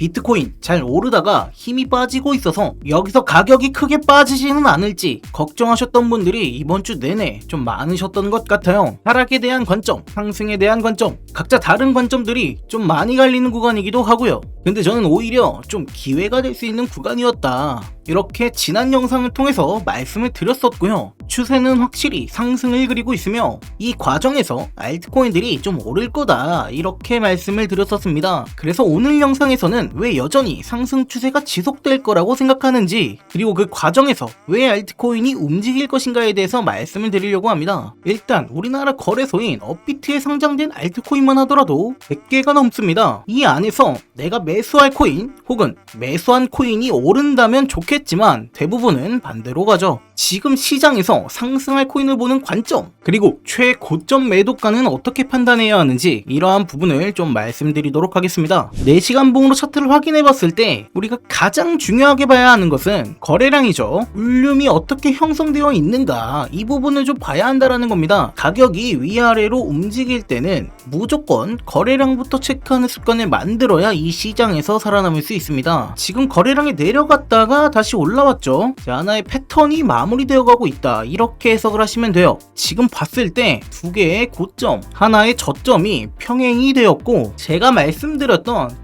비트코인 잘 오르다가 힘이 빠지고 있어서 여기서 가격이 크게 빠지지는 않을지 걱정하셨던 분들이 이번 주 내내 좀 많으셨던 것 같아요. 하락에 대한 관점, 상승에 대한 관점, 각자 다른 관점들이 좀 많이 갈리는 구간이기도 하고요. 근데 저는 오히려 좀 기회가 될 수 있는 구간이었다. 이렇게 지난 영상을 통해서 말씀을 드렸었고요. 추세는 확실히 상승을 그리고 있으며 이 과정에서 알트코인들이 좀 오를 거다 이렇게 말씀을 드렸었습니다. 그래서 오늘 영상에서는 왜 여전히 상승 추세가 지속될 거라고 생각하는지 그리고 그 과정에서 왜 알트코인이 움직일 것인가에 대해서 말씀을 드리려고 합니다. 일단 우리나라 거래소인 업비트에 상장된 알트코인만 하더라도 100개가 넘습니다. 이 안에서 내가 매수할 코인 혹은 매수한 코인이 오른다면 좋겠 지만 대부분은 반대로 가죠. 지금 시장에서 상승할 코인을 보는 관점 그리고 최고점 매도가는 어떻게 판단해야 하는지 이러한 부분을 좀 말씀드리도록 하겠습니다. 4시간 봉으로 차트를 확인해 봤을 때 우리가 가장 중요하게 봐야 하는 것은 거래량이죠. 울륨이 어떻게 형성되어 있는가 이 부분을 좀 봐야 한다라는 겁니다. 가격이 위아래로 움직일 때는 무조건 거래량부터 체크하는 습관을 만들어야 이 시장에서 살아남을 수 있습니다. 지금 거래량이 내려갔다가 다시 올라왔죠. 자, 하나의 패턴이 마무 리되어 가고 있다. 이렇게 해석을 하시면 돼요. 지금 봤을 때 두 개의 고점, 하나의 저점이 평행이 되었고 제가 말씀드렸던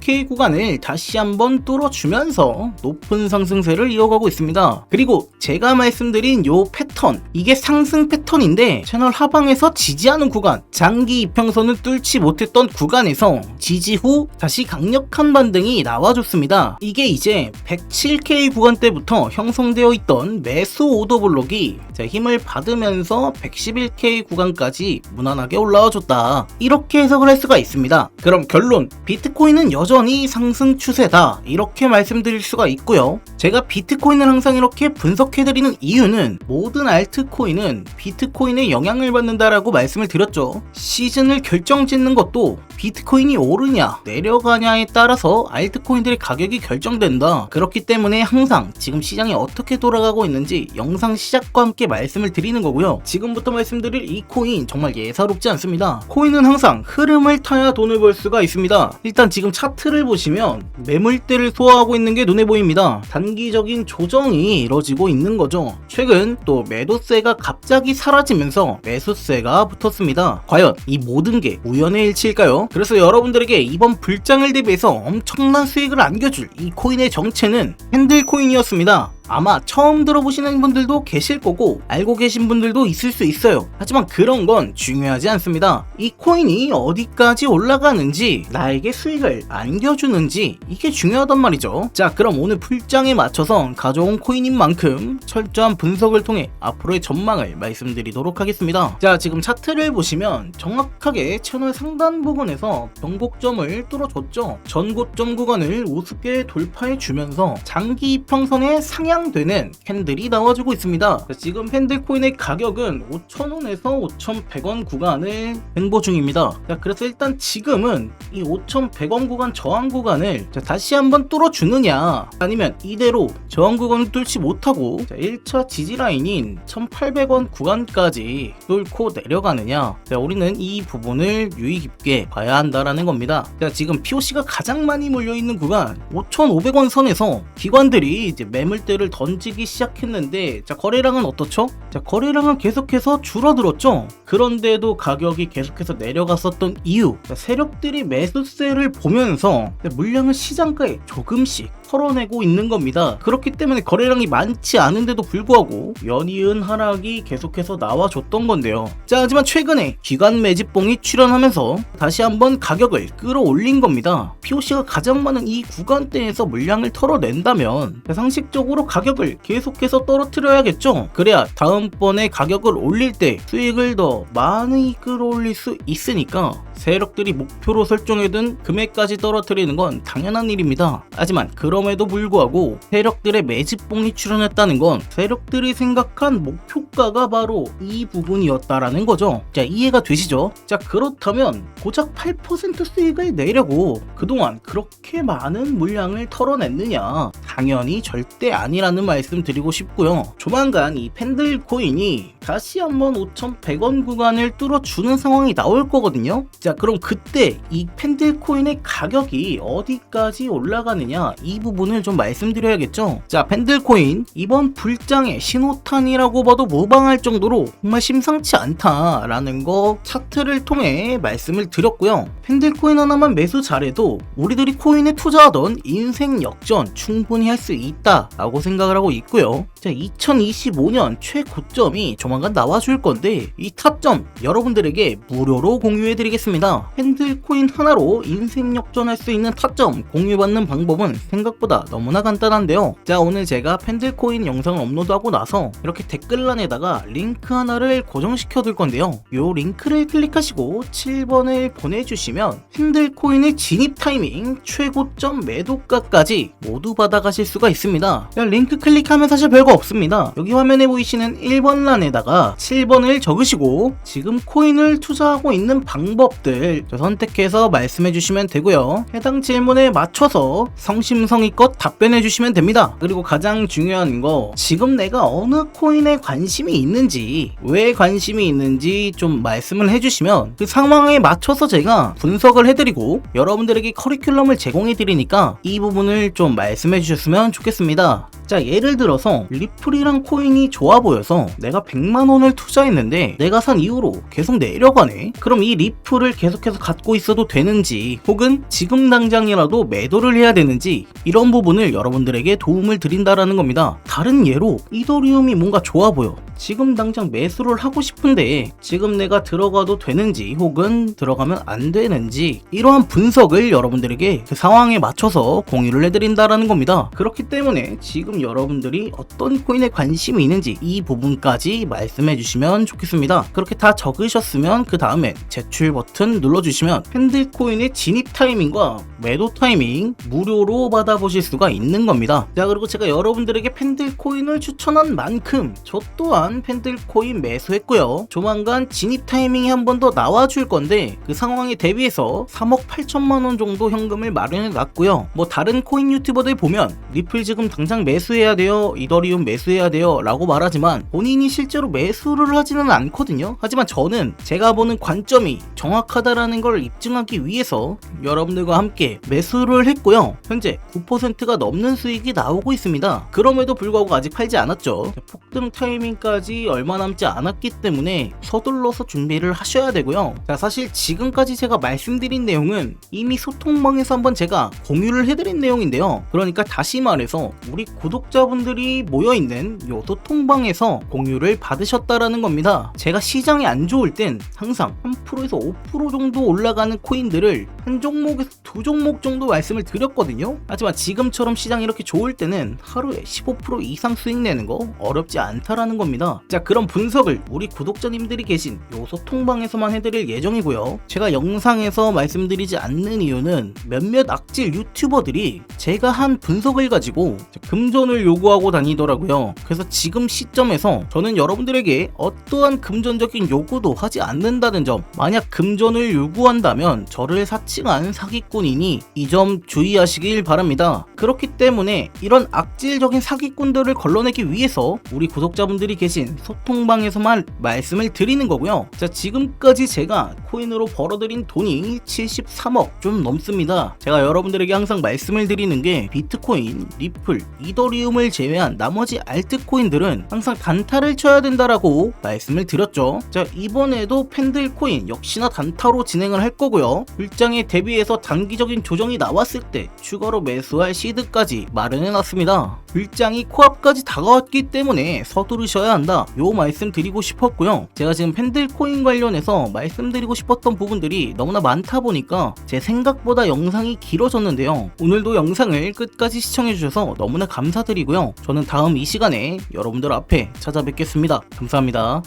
109K 구간을 다시 한번 뚫어주면서 높은 상승세를 이어가고 있습니다. 그리고 제가 말씀드린 요 패턴, 이게 상승 패턴인데 채널 하방에서 지지하는 구간, 장기 이평선을 뚫지 못했던 구간에서 지지 후 다시 강력한 반등이 나와줬습니다. 이게 이제 107K 구간 때부터 형성되어 있던 매수 오더 블록이 자, 힘을 받으면서 111K 구간까지 무난하게 올라와줬다. 이렇게 해석을 할 수가 있습니다. 그럼 결론, 비트코인은 여전히 상승 추세다. 이렇게 말씀드릴 수가 있고요. 제가 비트코인을 항상 이렇게 분석해드리는 이유는 모든 알트코인은 비트코인의 영향을 받는다라고 말씀을 드렸죠. 시즌을 결정짓는 것도 비트코인이 오르냐 내려가냐에 따라서 알트코인들의 가격이 결정된다. 그렇기 때문에 항상 지금 시장이 어떻게 돌아가고 있는지 영상 시작과 함께 말씀을 드리는 거고요. 지금부터 말씀드릴 이 코인 정말 예사롭지 않습니다. 코인은 항상 흐름을 타야 돈을 벌 수가 있습니다. 일단 지금 차트 를 보시면 매물대를 소화하고 있는 게 눈에 보입니다. 단기적인 조정이 이뤄지고 있는 거죠. 최근 또 매도세가 갑자기 사라지면서 매수세가 붙었습니다. 과연 이 모든 게 우연의 일치일까요? 그래서 여러분들에게 이번 불장을 대비해서 엄청난 수익을 안겨줄 이 코인의 정체는 핸들 코인이었습니다. 아마 처음 들어보시는 분들도 계실 거고 알고 계신 분들도 있을 수 있어요. 하지만 그런 건 중요하지 않습니다. 이 코인이 어디까지 올라가는지 나에게 수익을 안겨주는지 이게 중요하단 말이죠. 자 그럼 오늘 풀장에 맞춰서 가져온 코인인 만큼 철저한 분석을 통해 앞으로의 전망을 말씀드리도록 하겠습니다. 자 지금 차트를 보시면 정확하게 채널 상단 부분에서 변곡점을 뚫어줬죠. 전고점 구간을 우습게 돌파해 주면서 장기 이평선에 상향 되는 캔들이 나와주고 있습니다. 자, 지금 팬들 코인의 가격은 5,000원에서 5,100원 구간을 횡보 중입니다. 자, 그래서 일단 지금은 이 5,100원 구간 저항 구간을 자, 다시 한번 뚫어주느냐 아니면 이대로 저항 구간을 뚫지 못하고 자, 1차 지지 라인인 1,800원 구간까지 뚫고 내려가느냐 자, 우리는 이 부분을 유의 깊게 봐야 한다라는 겁니다. 자, 지금 POC가 가장 많이 몰려있는 구간 5,500원 선에서 기관들이 이제 매물대를 던지기 시작했는데 자 거래량은 어떻죠? 자 거래량은 계속해서 줄어들었죠. 그런데도 가격이 계속해서 내려갔었던 이유 자, 세력들이 매수세를 보면서 물량을 시장가에 조금씩 털어내고 있는 겁니다. 그렇기 때문에 거래량이 많지 않은데도 불구하고 연이은 하락이 계속해서 나와줬던 건데요. 자 하지만 최근에 기관 매집봉이 출현하면서 다시 한번 가격을 끌어올린 겁니다. POC가 가장 많은 이 구간대에서 물량을 털어낸다면 상식적으로 가격을 계속해서 떨어뜨려야겠죠. 그래야 다음번에 가격을 올릴 때 수익을 더 많이 끌어올릴 수 있으니까 세력들이 목표로 설정해둔 금액까지 떨어뜨리는 건 당연한 일입니다. 하지만 그럼에도 불구하고 세력들의 매집봉이 출현했다는 건 세력들이 생각한 목표가가 바로 이 부분이었다라는 거죠. 자, 이해가 되시죠? 자, 그렇다면 고작 8% 수익을 내려고 그동안 그렇게 많은 물량을 털어냈느냐? 당연히 절대 아니라는 말씀 드리고 싶고요. 조만간 이 팬들 코인이 다시 한번 5,100원 구간을 뚫어주는 상황이 나올 거거든요. 자, 그럼 그때 이 팬들 코인의 가격이 어디까지 올라가느냐 이 부분을 좀 말씀드려야겠죠. 자, 팬들 코인 이번 불장의 신호탄이라고 봐도 무방할 정도로 정말 심상치 않다라는 거 차트를 통해 말씀을 드렸고요. 팬들 코인 하나만 매수 잘해도 우리들이 코인에 투자하던 인생 역전 충분히 할 수 있다라고 생각을 하고 있고요. 자, 2025년 최고점이 조만간 나와줄 건데 이 타점 여러분들에게 무료로 공유해드리겠습니다. 팬들 코인 하나로 인생 역전할 수 있는 타점 공유받는 방법은 생각보다 너무나 간단한데요. 자, 오늘 제가 팬들 코인 영상을 업로드하고 나서 이렇게 댓글란에다가 링크 하나를 고정시켜 둘 건데요. 요 링크를 클릭하시고 7번을 보내주시면 팬들 코인의 진입 타이밍, 최고점 매도가까지 모두 받아가 실 수가 있습니다. 자, 링크 클릭하면 사실 별거 없습니다. 여기 화면에 보이시는 1번 란에다가 7번을 적으시고 지금 코인을 투자하고 있는 방법들 선택해서 말씀해 주시면 되고요. 해당 질문에 맞춰서 성심성의껏 답변해 주시면 됩니다. 그리고 가장 중요한 거 지금 내가 어느 코인에 관심이 있는지 왜 관심이 있는지 좀 말씀을 해주시면 그 상황에 맞춰서 제가 분석을 해드리고 여러분들에게 커리큘럼을 제공해 드리니까 이 부분을 좀 말씀해 주셨으면 좋겠습니다. 자 예를 들어서 리플이랑 코인이 좋아 보여서 내가 100만원을 투자했는데 내가 산 이후로 계속 내려가네 그럼 이 리플을 계속해서 갖고 있어도 되는지 혹은 지금 당장이라도 매도를 해야 되는지 이런 부분을 여러분들에게 도움을 드린다라는 겁니다 다른 예로 이더리움이 뭔가 좋아 보여 지금 당장 매수를 하고 싶은데 지금 내가 들어가도 되는지 혹은 들어가면 안 되는지 이러한 분석을 여러분들에게 그 상황에 맞춰서 공유를 해드린다라는 겁니다. 그렇기 때문에 지금 여러분들이 어떤 코인에 관심이 있는지 이 부분까지 말씀해 주시면 좋겠습니다. 그렇게 다 적으셨으면 그 다음에 제출 버튼 눌러주시면 팬들 코인의 진입 타이밍과 매도 타이밍 무료로 받아보실 수가 있는 겁니다. 자 그리고 제가 여러분들에게 팬들 코인을 추천한 만큼 저 또한 팬들 코인 매수했고요. 조만간 진입 타이밍이 한 번 더 나와줄 건데 그 상황에 대비해서 3억 8천만 원 정도 현금을 마련해 놨고요. 뭐 다른 코인 유튜버들 보면 리플 지금 당장 매수해야 돼요. 이더리움 매수해야 돼요. 라고 말하지만 본인이 실제로 매수를 하지는 않거든요. 하지만 저는 제가 보는 관점이 정확하다라는 걸 입증하기 위해서 여러분들과 함께 매수를 했고요. 현재 9%가 넘는 수익이 나오고 있습니다. 그럼에도 불구하고 아직 팔지 않았죠. 폭등 타이밍까지 얼마 남지 않았기 때문에 서둘러서 준비를 하셔야 되고요. 자, 사실 지금까지 제가 말씀드린 내용은 이미 소통방에서 한번 제가 공유를 해드린 내용인데요. 그러니까 다시 말해서 우리 구독자분들이 모여있는 요 소통방에서 공유를 받으셨다라는 겁니다. 제가 시장이 안 좋을 땐 항상 3%에서 5% 정도 올라가는 코인들을 한 종목에서 두 종목 정도 말씀을 드렸거든요. 하지만 지금처럼 시장이 이렇게 좋을 때는 하루에 15% 이상 수익 내는 거 어렵지 않다라는 겁니다. 자, 그런 분석을 우리 구독자님들이 계신 요 소통방에서만 해드릴 예정이고요. 제가 영상에서 말씀드리지 않는 이유는 몇몇 악질 유튜버들이 제가 한 분석을 가지고 금전을 요구하고 다니더라고요. 그래서 지금 시점에서 저는 여러분들에게 어떠한 금전적인 요구도 하지 않는다는 점, 만약 금전을 요구한다면 저를 사칭한 사기꾼이니 이 점 주의하시길 바랍니다. 그렇기 때문에 이런 악질적인 사기꾼들을 걸러내기 위해서 우리 구독자분들이 계신 소통방에서만 말씀을 드리는 거고요. 자, 지금까지 제가 코인으로 벌어들인 돈이 73억 좀 넘습니다. 제가 여러분들에게 항상 말씀을 드리는 게 비트코인, 리플, 이더리움을 제외한 나머지 알트코인들은 항상 단타를 쳐야 된다라고 말씀을 드렸죠. 자, 이번에도 팬들 코인 역시나 단타로 진행을 할 거고요. 불장에 대비해서 단기적인 조정이 나왔을 때 추가로 매수할 시드까지 마련해 놨습니다. 불장이 코앞까지 다가왔기 때문에 서두르셔야 한다. 요 말씀 드리고 싶었고요. 제가 지금 팬들 코인 관련해서 말씀드리고 싶었던 부분들이 너무나 많다 보니까 제 생각보다 영상이 길어졌는데요. 오늘도 영상을 끝까지 시청해주셔서 너무나 감사드리고요. 저는 다음 이 시간에 여러분들 앞에 찾아뵙겠습니다. 감사합니다.